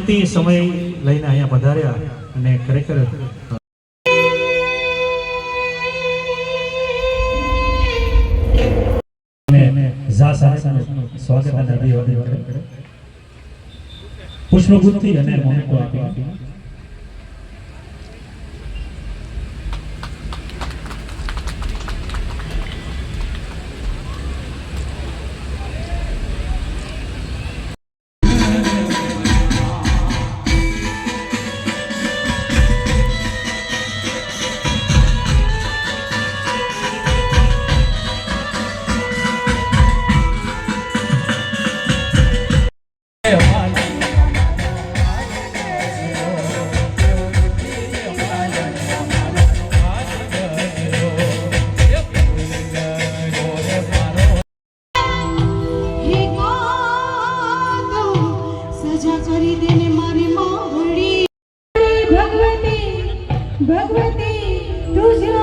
કિંમતી સમય લઈને અહીંયા પધાર્યા અને ખરેખર સ્વાગત અને અભિવાદન કરે. પુષ્પગુપ્તિ અને મોમેન્ટો આપી भगवती तुझ्या